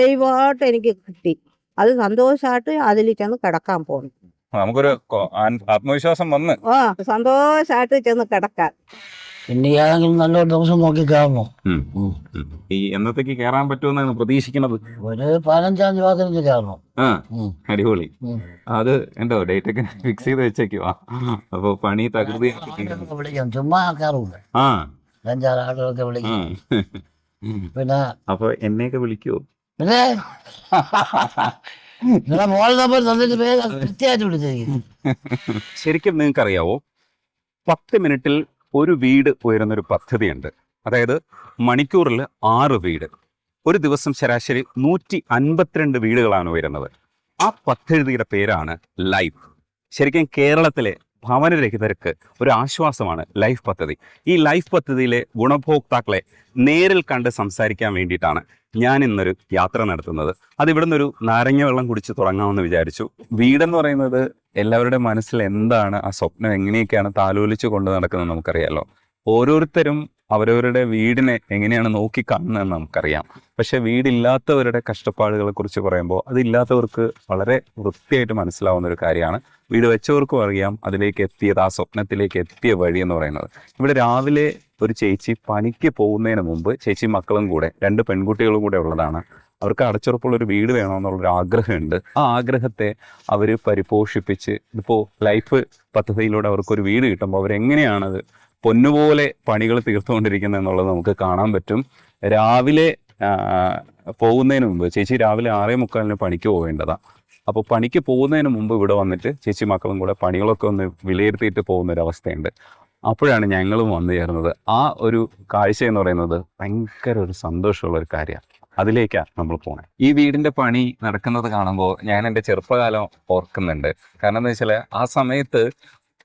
ദൈവമായിട്ട് എനിക്ക് കിട്ടി. അത് സന്തോഷമായിട്ട് അതിൽ ചെന്ന് കിടക്കാൻ പോകുന്നു നമുക്കൊരു ആത്മവിശ്വാസം വന്ന്. ആ സന്തോഷമായിട്ട് ചെന്ന് കിടക്കാൻ. പിന്നെ ഏതെങ്കിലും നല്ലൊരു ദിവസം നോക്കി കയറണോ. ഈ എന്നത്തേക്ക് കയറാൻ പറ്റുമെന്നാണ് പ്രതീക്ഷിക്കുന്നത്. ഒരു പതിനഞ്ചാം തീയതി കയറണോ. അടിപൊളി. അത് എന്തോ ഡേറ്റ് ഒക്കെ ഫിക്സ് ചെയ്ത് വെച്ചേക്കുവാ? അപ്പൊ പണി തകൃതി. വിളിക്കാം. ചുമ്മാ കയറൂല ആ. അഞ്ചാറ് ആളുകളൊക്കെ വിളിക്കാം. വിളിക്കും പിന്നെ അപ്പൊ എന്നെയൊക്കെ വിളിക്കുവോ? ശരിക്കും നിങ്ങൾക്ക് അറിയാവോ പത്ത് മിനിറ്റിൽ ഒരു വീട് ഉയരുന്നൊരു പദ്ധതിയുണ്ട്. അതായത് മണിക്കൂറിൽ ആറ് വീട്. ഒരു ദിവസം ശരാശരി നൂറ്റി അൻപത്തിരണ്ട് വീടുകളാണ് ഉയരുന്നത്. ആ പദ്ധതിയുടെ പേരാണ് ലൈഫ്. ശരിക്കും കേരളത്തിലെ ഭവനരഹിതർക്ക് ഒരു ആശ്വാസമാണ് ലൈഫ് പദ്ധതി. ഈ ലൈഫ് പദ്ധതിയിലെ ഗുണഭോക്താക്കളെ നേരിൽ കണ്ട് സംസാരിക്കാൻ വേണ്ടിയിട്ടാണ് ഞാൻ ഇന്നൊരു യാത്ര നടത്തുന്നത്. അത് ഒരു നാരങ്ങ വെള്ളം കുടിച്ച് തുടങ്ങാമെന്ന് വിചാരിച്ചു. വീടെന്ന് പറയുന്നത് എല്ലാവരുടെ മനസ്സിൽ എന്താണ് ആ സ്വപ്നം? എങ്ങനെയൊക്കെയാണ് താലോലിച്ചു കൊണ്ട് നടക്കുന്നത് നമുക്കറിയാലോ. ഓരോരുത്തരും അവരവരുടെ വീടിനെ എങ്ങനെയാണ് നോക്കി കാണുന്നതെന്ന് നമുക്കറിയാം. പക്ഷെ വീടില്ലാത്തവരുടെ കഷ്ടപ്പാടുകളെ കുറിച്ച് പറയുമ്പോൾ അതില്ലാത്തവർക്ക് വളരെ വൃത്തിയായിട്ട് മനസ്സിലാവുന്ന ഒരു കാര്യമാണ്. വീട് വെച്ചവർക്കും അറിയാം അതിലേക്ക് എത്തിയത് ആ സ്വപ്നത്തിലേക്ക് എത്തിയ വഴി എന്ന് പറയുന്നത്. ഇവിടെ രാവിലെ ഒരു ചേച്ചി പണിക്ക് പോകുന്നതിന് മുമ്പ് ചേച്ചി മക്കളും കൂടെ രണ്ട് പെൺകുട്ടികളും കൂടെ ഉള്ളതാണ്. അവർക്ക് അടച്ചുറപ്പുള്ള ഒരു വീട് വേണമെന്നുള്ളൊരു ആഗ്രഹമുണ്ട്. ആ ആഗ്രഹത്തെ അവർ പരിപോഷിപ്പിച്ച് ഇപ്പോൾ ലൈഫ് പദ്ധതിയിലൂടെ അവർക്കൊരു വീട് കിട്ടുമ്പോൾ അവരെങ്ങനെയാണത് പൊന്നുപോലെ പണികൾ തീർത്തുകൊണ്ടിരിക്കുന്നത് എന്നുള്ളത് നമുക്ക് കാണാൻ പറ്റും. രാവിലെ പോകുന്നതിന് മുമ്പ് ചേച്ചി രാവിലെ ആറേ മുക്കാലിന് പണിക്ക് പോകേണ്ടതാണ് അപ്പോൾ പണിക്ക് പോകുന്നതിന് മുമ്പ് ഇവിടെ വന്നിട്ട് ചേച്ചി മക്കളും കൂടെ പണികളൊക്കെ ഒന്ന് വിലയിരുത്തിയിട്ട് പോകുന്ന ഒരു അവസ്ഥയുണ്ട് അപ്പോഴാണ് ഞങ്ങളും വന്നു ചേർന്നത്. ആ ഒരു കാഴ്ച എന്ന് പറയുന്നത് ഭയങ്കര ഒരു സന്തോഷമുള്ള ഒരു കാര്യമാണ് അതിലേക്കാണ് നമ്മൾ പോണേ. ഈ വീടിന്റെ പണി നടക്കുന്നത് കാണുമ്പോൾ ഞാൻ എന്റെ ചെറുപ്പകാലം ഓർക്കുന്നുണ്ട്. കാരണം എന്താ വെച്ചാൽ ആ സമയത്ത്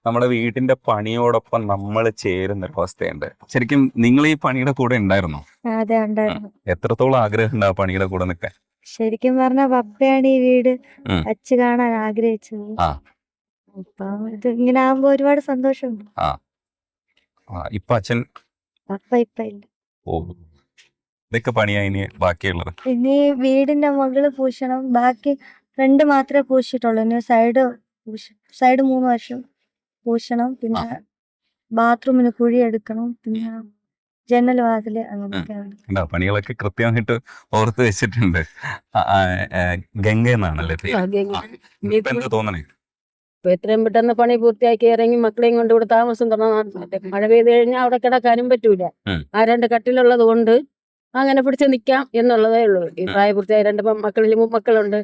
നമ്മുടെ വീടിന്റെ പണിയോടൊപ്പം നമ്മൾ ചേരുന്ന ഒരു അവസ്ഥയുണ്ട്. ശരിക്കും നിങ്ങൾ ഈ പണിയുടെ കൂടെ ഉണ്ടായിരുന്നോ? അതെ ഉണ്ടായിരുന്നു. എത്രത്തോളം ആഗ്രഹം ആ പണിയുടെ കൂടെ നിൽക്കാൻ? ശരിക്കും പറഞ്ഞ പപ്പയാണ് ഈ വീട് അച്ഛ കാണാൻ ആഗ്രഹിച്ചത്. ആ. അപ്പം ഇത് ഇങ്ങനെ ആകുമ്പോ ഒരുപാട് സന്തോഷമുണ്ട്. ആ, ഇപ്പൊ അച്ഛൻ? പപ്പ ഇപ്പ ഇല്ല. പോകും ഇതൊക്കെ പണിയാ ഇനി ബാക്കിയുള്ളത്? ഇനി വീടിന്റെ മുകളിൽ പൂശണം. ബാക്കി രണ്ട് മാത്രമേ പൂശിട്ടുള്ളൂ ഇനി സൈഡ് സൈഡ് മൂന്ന് വർഷം പൂശണം പിന്നെ ബാത്റൂമിന് കുഴി എടുക്കണം പിന്നെ ജനൽ വാതിൽ അങ്ങനെയൊക്കെയാണ്. പണികളൊക്കെ കൃത്യമായിട്ട് ഓർത്ത് വെച്ചിട്ടുണ്ട്. ഗംഗ എന്നാണല്ലേ ഇപ്പൊ തോന്നണേ? ഇപ്പൊ എത്രയും പെട്ടെന്ന് പണി പൂർത്തിയാക്കി ഇറങ്ങി മക്കളെയും കൊണ്ട് ഇവിടെ താമസം തുടങ്ങാൻ മഴ പെയ്ത് കഴിഞ്ഞാൽ അവിടെ കിടക്കാനും പറ്റൂല. ആ രണ്ട് കട്ടിലുള്ളത് കൊണ്ട് അങ്ങനെ പിടിച്ച് നിക്കാം എന്നുള്ളതേ ഉള്ളൂ. ഈ പ്രായപൂർത്തിയായ രണ്ട് മക്കളിൽ മക്കളുണ്ട്.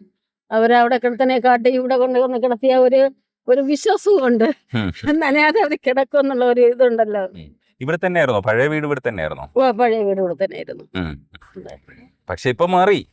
അവരവിടെ കിടത്തനെ കാട്ടി ഇവിടെ കൊണ്ട് വന്ന് കിടത്തിയ ഒരു ഒരു വിശ്വാസവും ഉണ്ട്. നനയാതെ അവർ കിടക്കും എന്നുള്ള ഒരു ഇതുണ്ടല്ലോ. ഇവിടെ തന്നെ തന്നെയായിരുന്നോ? പഴയ വീട് ഇവിടെ തന്നെയായിരുന്നോ? ഓ, പഴയ വീട് ഇവിടെ തന്നെ ആയിരുന്നു. പക്ഷെ ഇപ്പൊ മാറി.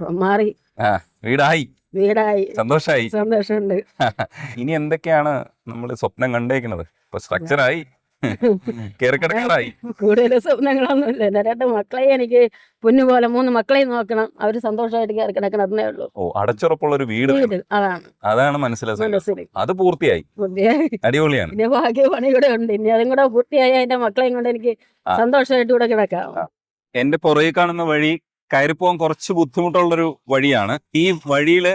മാറി. ആ വീടായി. വീടായി. സന്തോഷായി. സന്തോഷമുണ്ട്. ഇനി എന്തൊക്കെയാണ് നമ്മൾ സ്വപ്നം കണ്ടേക്കുന്നത്? ഇപ്പൊ സ്ട്രക്ചറായി കേറിക്കിടക്കാറായി. കൂടുതൽ സ്വപ്നങ്ങളൊന്നുമില്ല. എന്റെ രണ്ട് മക്കളെ എനിക്ക് പൊന്നുപോലെ മൂന്ന് മക്കളെ നോക്കണം. അവർ സന്തോഷമായിട്ട് കയറി കിടക്കണതേ ഉള്ളൂ. ഓ അടച്ചുറപ്പുള്ള ഒരു വീട് അതാണ്. അതാണ് മനസ്സിലാക്കുന്നത് അത് പൂർത്തിയായി. അടിപൊളിയാണ്. പിന്നെ ഭാഗ്യ പണി കൂടെ ഉണ്ട്. ഇനി അതും കൂടെ പൂർത്തിയായ എന്റെ മക്കളെയും കൊണ്ട് എനിക്ക് സന്തോഷമായിട്ട് കൂടെ കിടക്കാം. എന്റെ പുറകെ കാണുന്ന വഴി കയറിപ്പോകാൻ കുറച്ച് ബുദ്ധിമുട്ടുള്ളൊരു വഴിയാണ്. ഈ വഴിയിൽ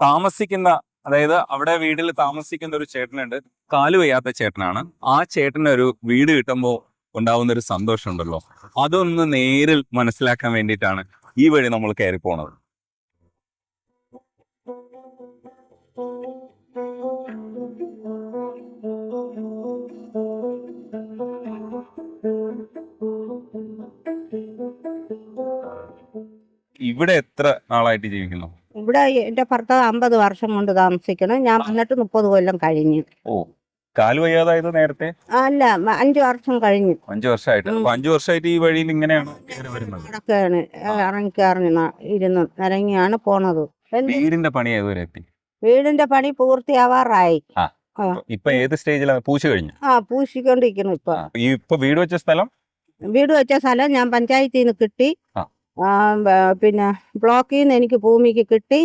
താമസിക്കുന്ന അതായത് അവിടെ വീട്ടിൽ താമസിക്കുന്ന ഒരു ചേട്ടനുണ്ട്. കാൽ വയ്യാത്ത ചേട്ടനാണ്. ആ ചേട്ടന് ഒരു വീട് കിട്ടുമ്പോൾ ഉണ്ടാവുന്ന ഒരു സന്തോഷം ഉണ്ടല്ലോ. അതൊന്ന് നേരിൽ മനസ്സിലാക്കാൻ വേണ്ടിയിട്ടാണ് ഈ വഴി നമ്മൾ കയറി പോണത്. ഇവിടെ എത്ര നാളായിട്ട് ജീവിക്കുന്നു? ഇവിടെ എന്റെ ഭർത്താവ് അമ്പത് വർഷം കൊണ്ട് താമസിക്കണം ഞാൻ വന്നിട്ട് മുപ്പത് കൊല്ലം കഴിഞ്ഞു. ഓ കാൽ വയ്യാതായത് നേരത്തെ? അല്ല അഞ്ചു വർഷം കഴിഞ്ഞു. അഞ്ചു വർഷമായിട്ട്. അപ്പൊ അഞ്ചു വർഷമായിട്ട് ഈ വഴിയിൽ ഇങ്ങനെയാണ് കിടക്കുകയാണ് ഇറങ്ങിക്കറിഞ്ഞ് ഇരുന്ന് ഇറങ്ങിയാണ് പോണത്? വീടിന്റെ പണി ഏതുവരെ എത്തി? വീടിന്റെ പണി പൂർത്തിയാവാറായി. ഇപ്പൊ ഏത് സ്റ്റേജിലാണ്? പൂശി കഴിഞ്ഞു? ആ പൂശിക്കൊണ്ടിരിക്കുന്നു ഇപ്പൊ. ഇപ്പൊ വീട് വെച്ച സ്ഥലം? വീട് വെച്ച സ്ഥലം ഞാൻ പഞ്ചായത്തിൽ നിന്ന് കിട്ടി പിന്നെ ബ്ലോക്കിൽ നിന്ന് എനിക്ക് ഭൂമിക്ക് കിട്ടി.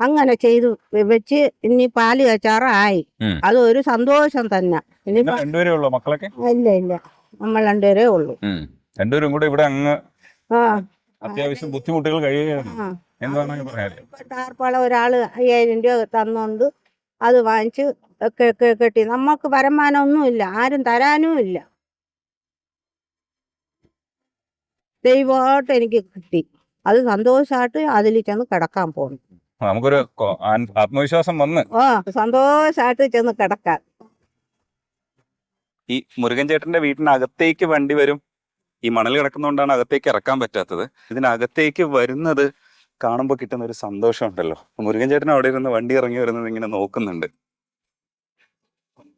അങ്ങനെ ചെയ്തു വെച്ച് ഇനി പാൽ കച്ചാറായി. അത് ഒരു സന്തോഷം തന്നെ. ഉള്ളൂ മക്കളൊക്കെ? ഇല്ല ഇല്ല. നമ്മൾ രണ്ടുപേരേ ഉള്ളൂ. രണ്ടുപേരും കൂടെ ഇവിടെ അങ്ങ് ആ. അത്യാവശ്യം ബുദ്ധിമുട്ടുകൾ കഴിയുകയാണ്. എന്താണ് ടാർപ്പാള ഒരാൾ അയ്യായിരം രൂപ തന്നോണ്ട് അത് വാങ്ങിച്ച് കെട്ടി. ഒന്നും ഇല്ല ആരും തരാനും ഇല്ല ദൈവമായിട്ട് എനിക്ക് കിട്ടി. അത് സന്തോഷമായിട്ട് അതിൽ ചെന്ന് കിടക്കാൻ പോകുന്നു നമുക്കൊരു ആത്മവിശ്വാസം വന്ന്. ആ സന്തോഷമായിട്ട് ചെന്ന് കിടക്കാൻ. ഈ മുരുകൻ ചേട്ടന്റെ വീട്ടിനകത്തേക്ക് വണ്ടി വരും. ഈ മണൽ കിടക്കുന്നതുകൊണ്ടാണ് അകത്തേക്ക് ഇറക്കാൻ പറ്റാത്തത്. ഇതിനകത്തേക്ക് വരുന്നത് കാണുമ്പോൾ കിട്ടുന്ന ഒരു സന്തോഷം ഉണ്ടല്ലോ മുരുകൻ ചേട്ടൻ അവിടെ ഇരുന്ന് വണ്ടി ഇറങ്ങി വരുന്നത് ഇങ്ങനെ നോക്കുന്നുണ്ട്.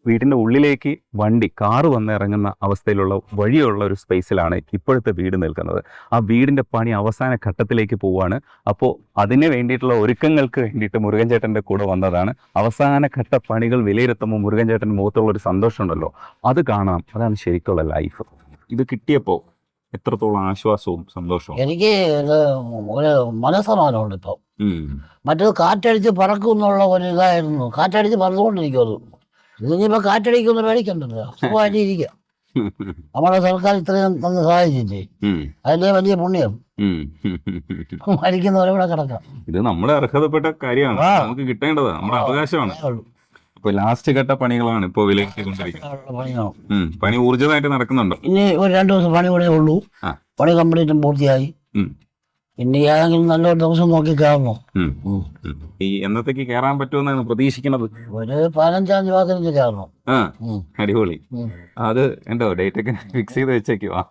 വീടിന്റെ ഉള്ളിലേക്ക് വണ്ടി കാറ് വന്ന് ഇറങ്ങുന്ന അവസ്ഥയിലുള്ള വഴിയുള്ള ഒരു സ്പേസിലാണ് ഇപ്പോഴത്തെ വീട് നിൽക്കുന്നത്. ആ വീടിന്റെ പണി അവസാന ഘട്ടത്തിലേക്ക് പോവാണ്. അപ്പോൾ അതിന് വേണ്ടിയിട്ടുള്ള ഒരുക്കങ്ങൾക്ക് വേണ്ടിയിട്ട് മുരുകൻ ചേട്ടന്റെ കൂടെ വന്നതാണ്. അവസാന ഘട്ട പണികൾ വിലയിരുത്തുമ്പോൾ മുരുകൻ ചേട്ടൻ മുഖത്തുള്ള ഒരു സന്തോഷമുണ്ടല്ലോ. അത് കാണാം. അതാണ് ശരിക്കുള്ള ലൈഫ് ഇത് കിട്ടിയപ്പോൾ എത്രത്തോളം ആശ്വാസവും സന്തോഷവും? എനിക്ക് ഒരു മനസ്സമാനമുണ്ട് ഇപ്പം. മറ്റേത് കാറ്റടിച്ച് പറക്കും എന്നുള്ള ഒരു ഇതായിരുന്നു. കാറ്റടിച്ച് പറന്നുകൊണ്ടിരിക്കും അത്. ഇതിനിപ്പോ കാറ്റടിക്കുന്ന പേടിക്കണ്ടല്ലോ. സുഖമായിട്ട് ഇരിക്കുക നമ്മുടെ സർക്കാർ ഇത്രയും തന്ന് സഹായിച്ചില്ലേ? അതിലേ വലിയ പുണ്യം. മരിക്കുന്നവരെ ഇവിടെ കിടക്കാം. ഇത് നമ്മളെ അർഹതപ്പെട്ട കാര്യമാണ്. നമുക്ക് കിട്ടേണ്ടത് നമ്മുടെ അവകാശമാണ്. ഇപ്പൊ ലാസ്റ്റ് ഘട്ട പണികളാണ് ഇപ്പൊ വിലയിരുത്തിക്കൊണ്ടിരിക്കുന്നത്. പണി ഊർജിതമായിട്ട് നടക്കുന്നുണ്ടോ? ഇനി ഒരു രണ്ടു ദിവസം പണി കൂടെ ഉള്ളൂ. പണി കംപ്ലീറ്റും പൂർത്തിയായി. ഏതെങ്കിലും നല്ലൊരു ദിവസം നോക്കി കയറണോ. ഈ എന്നത്തേക്ക് കയറാൻ പറ്റുമെന്നാണ് പ്രതീക്ഷിക്കുന്നത്. ഒരു പതിനഞ്ചാം ദിവസത്തിന് കയറണം അടിപൊളി. അത് എന്തോ ഡേറ്റ് ഒക്കെ ഫിക്സ് ചെയ്ത് വെച്ചേക്കുവാ.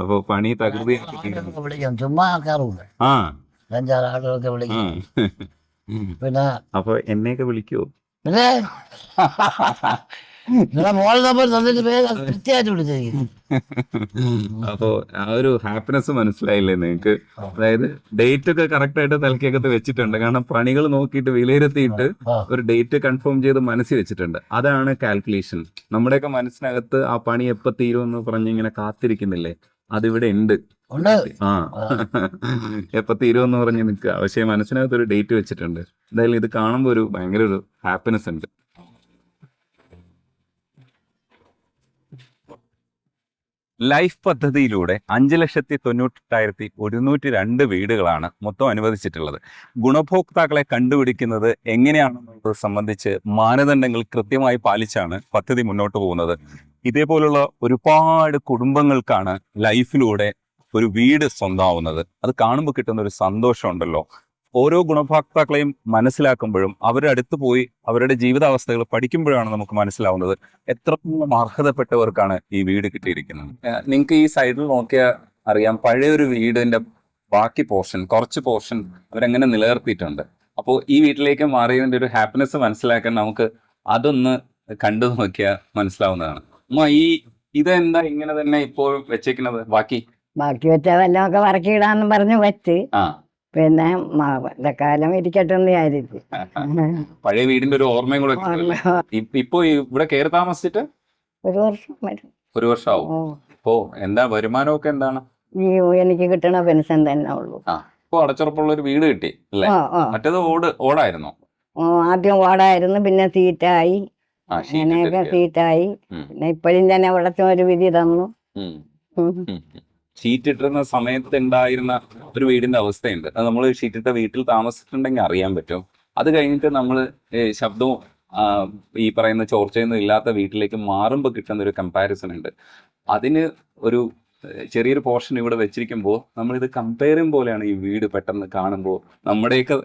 അപ്പൊ പണി തകൃതി. വിളിക്കാം. ചുമ്മാ കയറൂല ആ. അഞ്ചാറ് ആളുകളൊക്കെ വിളിക്കും. പിന്നെ അപ്പൊ എന്നെയൊക്കെ വിളിക്കുവോ? പിന്നെ നിങ്ങളെ മോൾ നമ്പർ തന്നിട്ട് പേര് കൃത്യമായിട്ട് വിളിച്ചിരിക്കുന്നു അപ്പോ ആ ഒരു ഹാപ്പിനെസ് മനസ്സിലായില്ലേ നിങ്ങക്ക്? അതായത് ഡേറ്റ് ഒക്കെ കറക്റ്റ് ആയിട്ട് തലക്കകത്ത് വെച്ചിട്ടുണ്ട്. കാരണം പണികൾ നോക്കിയിട്ട് വിലയിരുത്തിയിട്ട് ഒരു ഡേറ്റ് കൺഫേം ചെയ്ത് മനസ്സിൽ വെച്ചിട്ടുണ്ട്. അതാണ് കാൽക്കുലേഷൻ നമ്മുടെയൊക്കെ മനസ്സിനകത്ത് ആ പണി എപ്പോ തീരുമെന്ന് പറഞ്ഞ് ഇങ്ങനെ കാത്തിരിക്കുന്നില്ലേ? അതിവിടെ ഉണ്ട്. ഉണ്ട്. ആ. എപ്പോ തീരുമെന്ന് പറഞ്ഞ് നിൽക്കുക. പക്ഷേ മനസ്സിനകത്ത് ഒരു ഡേറ്റ് വെച്ചിട്ടുണ്ട്. എന്തായാലും ഇത് കാണുമ്പോൾ ഒരു ഭയങ്കര ഒരു ഹാപ്പിനെസ് ഉണ്ട്. ലൈഫ് പദ്ധതിയിലൂടെ അഞ്ച് ലക്ഷത്തി തൊണ്ണൂറ്റെട്ടായിരത്തി ഒരുന്നൂറ്റി രണ്ട് വീടുകളാണ് മൊത്തം അനുവദിച്ചിട്ടുള്ളത്. ഗുണഭോക്താക്കളെ കണ്ടുപിടിക്കുന്നത് എങ്ങനെയാണെന്നുള്ളത് സംബന്ധിച്ച് മാനദണ്ഡങ്ങൾ കൃത്യമായി പാലിച്ചാണ് പദ്ധതി മുന്നോട്ട് പോകുന്നത്. ഇതേപോലുള്ള ഒരുപാട് കുടുംബങ്ങൾക്കാണ് ലൈഫിലൂടെ ഒരു വീട് സ്വന്തമാവുന്നത് അത് കാണുമ്പോൾ കിട്ടുന്ന ഒരു സന്തോഷം ഉണ്ടല്ലോ ഓരോ ഗുണഭോക്താക്കളെയും മനസ്സിലാക്കുമ്പോഴും അവരുടെ അടുത്ത് പോയി അവരുടെ ജീവിതാവസ്ഥകൾ പഠിക്കുമ്പോഴാണ് നമുക്ക് മനസ്സിലാവുന്നത് എത്രത്തോളം അർഹതപ്പെട്ടവർക്കാണ് ഈ വീട് കിട്ടിയിരിക്കുന്നത്. നിങ്ങൾക്ക് ഈ സൈഡിൽ നോക്കിയാൽ അറിയാം പഴയൊരു വീടിന്റെ ബാക്കി പോർഷൻ കുറച്ച് പോർഷൻ അവരങ്ങനെ നിലനിർത്തിയിട്ടുണ്ട്. അപ്പോൾ ഈ വീട്ടിലേക്ക് മാറിയതിന്റെ ഒരു ഹാപ്പിനെസ് മനസ്സിലാക്കാൻ നമുക്ക് അതൊന്ന് കണ്ടു നോക്കിയാൽ മനസ്സിലാവുന്നതാണ്. അമ്മ ഈ ഇതെന്താ ഇങ്ങനെ തന്നെ ഇപ്പോൾ വെച്ചേക്കുന്നത്? ബാക്കി? ബാക്കി വെച്ച വല്ലതൊക്കെ വറക്കിയിടാന്ന് പറഞ്ഞു വെച്ച്. ആ. പിന്നെ മ- കാലം ഇരിക്കട്ടെ എന്ന് വിചാരിച്ചു. പഴയ വീടിന്റെ ഒരു ഓർമ്മയും കൂടെ ഇപ്പൊ ഇവിടെ കയറി താമസിച്ചിട്ട്? ഒരു വർഷം വരും. ഒരു വർഷമാവും ഓ, ഇപ്പോ എന്താ വരുമാനമൊക്കെ എന്താണ്? എനിക്ക് കിട്ടണ പെൻഷൻ തന്നെ ഉള്ളൂ. ഇപ്പൊ അടച്ചുറപ്പുള്ള ഒരു വീട് കിട്ടി അല്ലേ? മറ്റേത് ഓട് ഓടായിരുന്നു. ആദ്യം ഓടായിരുന്നു പിന്നെ സീറ്റായി. ആ അങ്ങനെയൊക്കെ ഉം. പിന്നെ ഇപ്പോഴും തന്നെ അവിടത്തെ ഒരു വിധി തന്നു. ഇട്ടിരുന്ന സമയത്ത് ഉണ്ടായിരുന്ന ഒരു വീടിന്റെ അവസ്ഥയുണ്ട്. അത് നമ്മൾ ഷീറ്റിട്ട വീട്ടിൽ താമസിച്ചിട്ടുണ്ടെങ്കിൽ അറിയാൻ പറ്റും. അത് കഴിഞ്ഞിട്ട് നമ്മൾ ശബ്ദവും ഈ പറയുന്ന ചോർച്ചയൊന്നും ഇല്ലാത്ത വീട്ടിലേക്ക് മാറുമ്പോൾ കിട്ടുന്ന ഒരു കമ്പാരിസൺ ഉണ്ട്. അതിന് ഒരു ചെറിയൊരു പോർഷൻ ഇവിടെ വെച്ചിരിക്കുമ്പോൾ നമ്മളിത് കമ്പയറിംഗ് പോലെയാണ് ഈ വീട് പെട്ടെന്ന് കാണുമ്പോൾ നമ്മുടെയൊക്കെ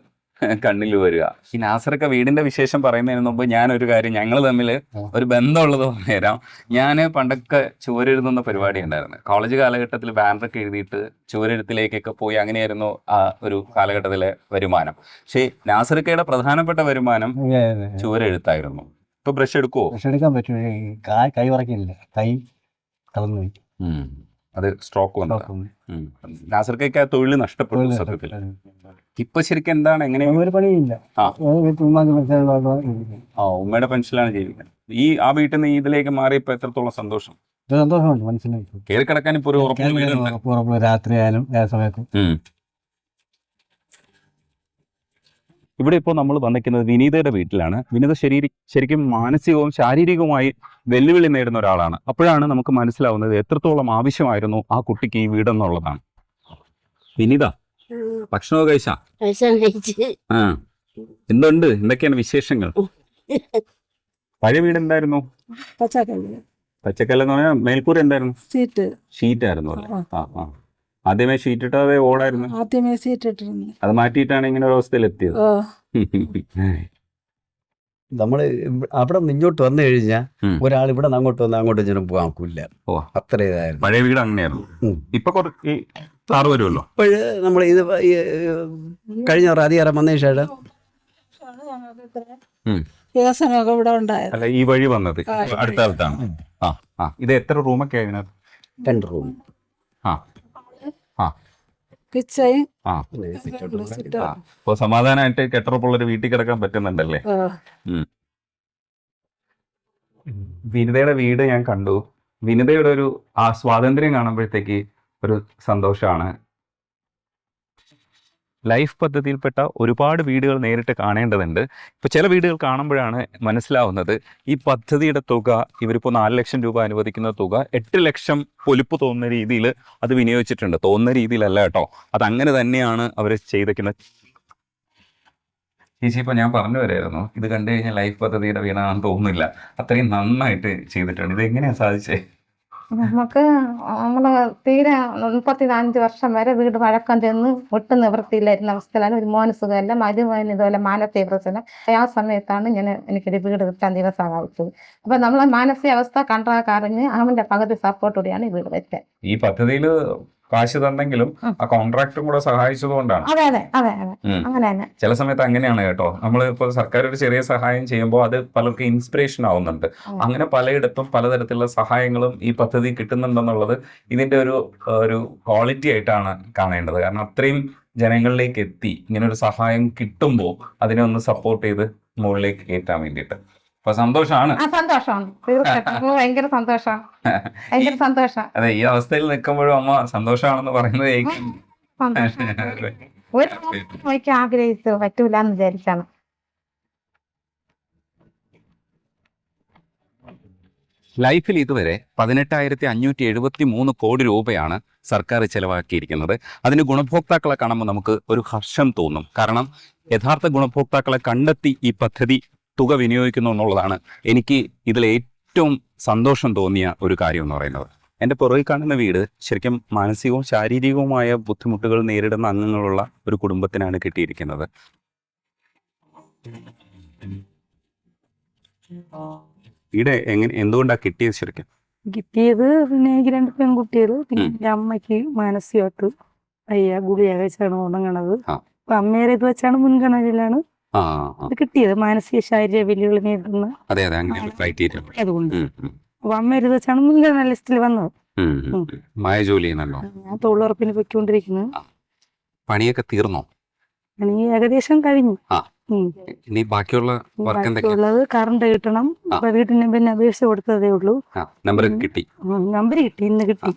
കണ്ണിൽ വരിക. ഈ നാസറൊക്കെ വീടിന്റെ വിശേഷം പറയുന്നതിന് മുമ്പ് ഒരു കാര്യം ഞങ്ങൾ തമ്മിൽ ഒരു ബന്ധമുള്ളത് പറഞ്ഞുതരാം. ഞാൻ പണ്ടൊക്കെ ചുവരെഴുതുന്ന പരിപാടി ഉണ്ടായിരുന്നു. കോളേജ് കാലഘട്ടത്തിൽ ബാനറൊക്കെ എഴുതിയിട്ട് ചുവരെഴുത്തിലേക്കൊക്കെ പോയി അങ്ങനെയായിരുന്നു ആ ഒരു കാലഘട്ടത്തിലെ വരുമാനം. പക്ഷേ നാസറക്കയുടെ പ്രധാനപ്പെട്ട വരുമാനം ചുവരെഴുത്തായിരുന്നു. ഇപ്പൊ ബ്രഷ് എടുക്കുവോ? ബ്രഷ് എടുക്കാൻ പറ്റും. കൈ വറക്കില്ല കൈ അത് സ്ട്രോക്ക് വന്നു. നാസർക്കൊക്കെ ആ തൊഴിൽ നഷ്ടപ്പെട്ടു സത്യത്തിൽ ഇപ്പൊ ശരിക്കും എന്താണ്? എങ്ങനെ? ഒരു പണിയില്ല ആ. ഉമ്മയുടെ പെൻഷനിലാണ് ജീവിക്കുന്നത്. ഈ ആ വീട്ടിൽ നിന്ന് ഇതിലേക്ക് മാറിയപ്പോ എത്രത്തോളം സന്തോഷം? സന്തോഷമുണ്ട് മനസ്സിലായി. കയറി കിടക്കാൻ ഇപ്പൊ ഒരു ഉറപ്പ് രാത്രി ആയാലും സമയത്തും. ഇവിടെ ഇപ്പോൾ നമ്മൾ വന്നിരിക്കുന്നത് വിനീതയുടെ വീട്ടിലാണ്. വിനീത ശരീര ശരിക്കും മാനസികവും ശാരീരികവുമായി വെല്ലുവിളി നേടുന്ന ഒരാളാണ്. അപ്പോഴാണ് നമുക്ക് മനസ്സിലാവുന്നത് എത്രത്തോളം ആവശ്യമായിരുന്നു ആ കുട്ടിക്ക് ഈ വീടെന്നുള്ളതാണ്. വിനീത ഭക്ഷണമൊക്കെ കഴിച്ചാ? ഭക്ഷണം കഴിച്ച്. ആ. എന്തുണ്ട്? എന്തൊക്കെയാണ് വിശേഷങ്ങൾ? പഴയ വീട് എന്തായിരുന്നു? പച്ചക്കറി. പച്ചക്കല്ല എന്ന് പറഞ്ഞാൽ മേൽക്കൂര എന്തായിരുന്നു? സീറ്റ് ഷീറ്റ്. ആയിരുന്നു അല്ലേ? ആ ആ. ആദ്യമേ ഷീറ്റ് ഇട്ടത് ഓടായിരുന്നു? ആദ്യമേ സീറ്റ് ഇട്ടിരുന്നു അത് മാറ്റിയിട്ടാണ് ഇങ്ങനെ ഒരു അവസ്ഥയിൽ എത്തിയത് ഇവ- അവിടെ ഇങ്ങോട്ട് വന്നു കഴിഞ്ഞാൽ ഒരാൾ ഇവിടെ നിന്ന് അങ്ങോട്ട് വന്ന് അങ്ങോട്ട് ചെന്ന് ഓ. അത്ര ഇതായിരുന്നു പഴയ വീട് അങ്ങനെയായിരുന്നു. ഇപ്പൊ താറ് വരുമല്ലോ ഇപ്പോഴ് നമ്മൾ ഇത് ഈ, കഴിഞ്ഞ പ്രാവശ്യം അധികാരം വന്നതിന് ശേഷം. വികസനമൊക്കെ ഇവിടെ ഉണ്ടായത്. അല്ല ഈ വഴി വന്നത്. അടുത്ത കാലത്താണ് ആ ആ. ഇത് എത്ര റൂമൊക്കെ അതിനകത്ത് രണ്ട് റൂം. ആ. ആ കിച്ചയും ആ സിറ്റ് ആ അപ്പൊ സമാധാനമായിട്ട് കെട്ടുറപ്പുള്ളൊരു വീട്ടിൽ കിടക്കാൻ പറ്റുന്നുണ്ടല്ലേ? വിനിതയുടെ വീട് ഞാൻ കണ്ടു. വിനിതയുടെ ഒരു ആ സ്വാതന്ത്ര്യം കാണുമ്പോഴത്തേക്ക് ഒരു സന്തോഷമാണ്. ലൈഫ് പദ്ധതിയിൽപ്പെട്ട ഒരുപാട് വീടുകൾ നേരിട്ട് കാണേണ്ടതുണ്ട്. ഇപ്പോൾ ചില വീടുകൾ കാണുമ്പോഴാണ് മനസ്സിലാവുന്നത് ഈ പദ്ധതിയുടെ തുക ഇവരിപ്പോൾ നാല് ലക്ഷം രൂപ അനുവദിക്കുന്ന തുക എട്ട് ലക്ഷം പൊലിപ്പ് തോന്നുന്ന രീതിയിൽ അത് വിനിയോഗിച്ചിട്ടുണ്ട്. തോന്നുന്ന രീതിയിലല്ല കേട്ടോ. അത് അങ്ങനെ തന്നെയാണ് അവർ ചെയ്തേക്കുന്നത് ചേച്ചി ഇപ്പോൾ ഞാൻ പറഞ്ഞു വരായിരുന്നു ഇത് കണ്ടു കഴിഞ്ഞാൽ ലൈഫ് പദ്ധതിയുടെ വീണാണെന്ന് തോന്നുന്നില്ല. അത്രയും നന്നായിട്ട് ചെയ്തിട്ടുണ്ട്. ഇത് എങ്ങനെയാണ് സാധിച്ചേ? നമുക്ക് നമ്മൾ തീരെ മുപ്പത്തി അഞ്ച് വർഷം വരെ വീട് വഴക്കം ചെന്ന് ഒട്ടും നിവൃത്തിയില്ലായിരുന്ന അവസ്ഥയിലാണ് ഒരു മോന് സുഖമല്ല മരുമോന് ഇതുപോലെ മാനസിക പ്രശ്നം. ആ സമയത്താണ് ഞാൻ എനിക്കൊരു വീട് കിട്ടാൻ ദൈവം സഹായിച്ചത് അപ്പൊ നമ്മളെ മാനസികാവസ്ഥ കണ്ടാക്കറിഞ്ഞ് അവന്റെ പകുതി സപ്പോർട്ടോടെയാണ് ഈ വീട് വെച്ചത്. ഈ പദ്ധതിയിൽ കാശ് തന്നെങ്കിലും ആ കോൺട്രാക്ടും കൂടെ സഹായിച്ചതുകൊണ്ടാണ് അതെ അതെ അതെ അതെ. അങ്ങനെ തന്നെ. ചില സമയത്ത് അങ്ങനെയാണ് കേട്ടോ. നമ്മൾ ഇപ്പോൾ സർക്കാർ ഒരു ചെറിയ സഹായം ചെയ്യുമ്പോൾ അത് പലർക്കും ഇൻസ്പിറേഷൻ ആവുന്നുണ്ട്. അങ്ങനെ പലയിടത്തും പലതരത്തിലുള്ള സഹായങ്ങളും ഈ പദ്ധതി കിട്ടുന്നുണ്ടെന്നുള്ളത് ഇതിന്റെ ഒരു ഒരു ക്വാളിറ്റി ആയിട്ടാണ് കാണേണ്ടത്. കാരണം അത്രയും ജനങ്ങളിലേക്ക് എത്തി ഇങ്ങനെ ഒരു സഹായം കിട്ടുമ്പോൾ അതിനെ ഒന്ന് സപ്പോർട്ട് ചെയ്ത് മുകളിലേക്ക് കയറ്റാൻ വേണ്ടിയിട്ട്. അപ്പൊ സന്തോഷമാണ്. ആ സന്തോഷമാണ് തീർച്ചയായിട്ടും. നമുക്ക് ഭയങ്കര സന്തോഷമാണ് ഭയങ്കര സന്തോഷം. അതെ ഈ അവസ്ഥയിൽ നിൽക്കുമ്പോഴും അമ്മ സന്തോഷമാണെന്ന് പറയുന്നത് ഒരു ആഗ്രഹിച്ചു പറ്റൂല എന്ന് വിചാരിച്ചാണ്. ലൈഫിൽ ഇതുവരെ പതിനെട്ടായിരത്തി അഞ്ഞൂറ്റി എഴുപത്തി മൂന്ന് കോടി രൂപയാണ് സർക്കാർ ചെലവാക്കിയിരിക്കുന്നത്. അതിന് ഗുണഭോക്താക്കളെ കാണുമ്പോൾ നമുക്ക് ഒരു ഹർഷം തോന്നും. കാരണം യഥാർത്ഥ ഗുണഭോക്താക്കളെ കണ്ടെത്തി ഈ പദ്ധതി തുക വിനിയോഗിക്കുന്നു എന്നുള്ളതാണ് എനിക്ക് ഇതിൽ ഏറ്റവും സന്തോഷം തോന്നിയ ഒരു കാര്യം എന്ന് പറയുന്നത് എന്റെ പുറകിൽ കാണുന്ന വീട് ശരിക്കും മാനസികവും ശാരീരികവുമായ ബുദ്ധിമുട്ടുകൾ നേരിടുന്ന അംഗങ്ങളുള്ള ഒരു കുടുംബത്തിനാണ് കിട്ടിയിരിക്കുന്നത് വീട് എങ്ങനെ എന്തുകൊണ്ടാണ് കിട്ടിയത് ശരിക്കും കിട്ടിയത് പിന്നെ എനിക്ക് രണ്ട് പെൺകുട്ടികൾ പിന്നെ എന്റെ അമ്മയ്ക്ക് മാനസികമായിട്ട് അയ്യ ഗുളിക കഴിച്ചാണ് ഉണങ്ങണത്. അപ്പൊ അമ്മേരെ ഇത് വെച്ചാണ് മുൻഗണനയിലാണ്. ഇത് കിട്ടിയത് മാനസിക ശാരീരിക വെല്ലുവിളി നേരിടുന്ന അതെ അതെ അങ്ങനെ അതുകൊണ്ട്. അപ്പൊ അമ്മ ഒരു ദിവസമാണ് മുൻഗണന ലിസ്റ്റിൽ വന്നത്. മായ ജോലി ചെയ്യുന്നല്ലോ. ഞാൻ തൊഴിലുറപ്പിന് പൊയ്ക്കൊണ്ടിരിക്കുന്നത് പണിയൊക്കെ തീർന്നോ? പണി ഏകദേശം കഴിഞ്ഞു. ഇനി ബാക്കിയുള്ള വർക്ക് ബാക്കിയുള്ളത് കറണ്ട് കിട്ടണം. വീട്ടിന് പിന്നെ അപേക്ഷ കൊടുത്തതേ ഉള്ളൂ. നമ്പർ കിട്ടി. നമ്പർ കിട്ടി ഇന്ന് കിട്ടി.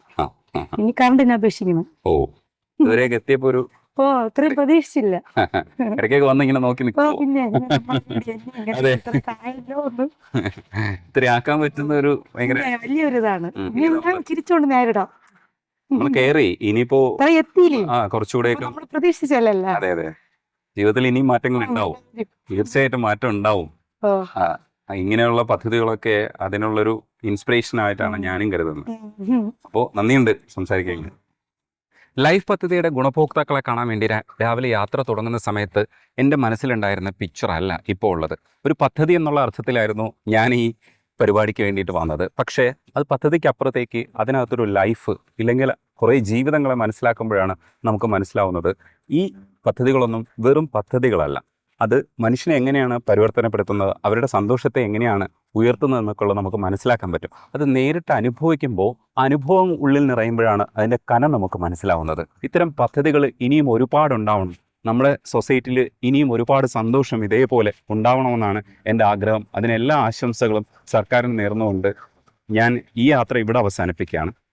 ഇനി കറണ്ടിന് അപേക്ഷിക്കണം. ഓ ഇതുവരെ എത്തിയപ്പോ ഒരു ഓ അത്രയും പ്രതീക്ഷിച്ചില്ല. ഇടയ്ക്കൊക്കെ വന്ന് ഇങ്ങനെ നോക്കി പിന്നെ ആക്കാൻ പറ്റുന്ന ഒരു വലിയൊരു ഇതാണ് തിരിച്ചോണ്ട് നേരിടാം. നമ്മൾ കയറി ഇനിയിപ്പോ നമ്മൾ പ്രതീക്ഷിച്ചല്ലല്ല അതെ അതെ. ജീവിതത്തിൽ ഇനിയും മാറ്റങ്ങൾ ഉണ്ടാവും. തീർച്ചയായിട്ടും മാറ്റം ഉണ്ടാവും. ഇങ്ങനെയുള്ള പദ്ധതികളൊക്കെ അതിനുള്ളൊരു ഇൻസ്പിറേഷൻ ആയിട്ടാണ് ഞാനും കരുതുന്നത്. അപ്പോ നന്ദിയുണ്ട് സംസാരിക്കാൻ. ലൈഫ് പദ്ധതിയുടെ ഗുണഭോക്താക്കളെ കാണാൻ വേണ്ടി രാവിലെ യാത്ര തുടങ്ങുന്ന സമയത്ത് എന്റെ മനസ്സിലുണ്ടായിരുന്ന പിക്ചർ അല്ല ഇപ്പോൾ ഉള്ളത്. ഒരു പദ്ധതി എന്നുള്ള അർത്ഥത്തിലായിരുന്നു ഞാൻ ഈ പരിപാടിക്ക് വേണ്ടിയിട്ട് വന്നത്. പക്ഷേ അത് പദ്ധതിക്ക് അപ്പുറത്തേക്ക് അതിനകത്തൊരു ലൈഫ് ഇല്ലെങ്കിൽ കുറേ ജീവിതങ്ങളെ മനസ്സിലാക്കുമ്പോഴാണ് നമുക്ക് മനസ്സിലാവുന്നത്. ഈ പദ്ധതികളൊന്നും വെറും പദ്ധതികളല്ല. അത് മനുഷ്യനെ എങ്ങനെയാണ് പരിവർത്തനപ്പെടുത്തുന്നത് അവരുടെ സന്തോഷത്തെ എങ്ങനെയാണ് ഉയർത്തുന്നത് എന്നൊക്കെയുള്ളത് നമുക്ക് മനസ്സിലാക്കാൻ പറ്റും. അത് നേരിട്ട് അനുഭവിക്കുമ്പോൾ അനുഭവം ഉള്ളിൽ നിറയുമ്പോഴാണ് അതിന്റെ കനം നമുക്ക് മനസ്സിലാവുന്നത്. ഇത്തരം പദ്ധതികൾ ഇനിയും ഒരുപാടുണ്ടാവണം. നമ്മുടെ സൊസൈറ്റിയിൽ ഇനിയും ഒരുപാട് സന്തോഷം ഇതേപോലെ ഉണ്ടാവണമെന്നാണ് എന്റെ ആഗ്രഹം. അതിനെല്ലാ ആശംസകളും സർക്കാരിന് നേർന്നുകൊണ്ട് ഞാൻ ഈ യാത്ര ഇവിടെ അവസാനിപ്പിക്കുകയാണ്.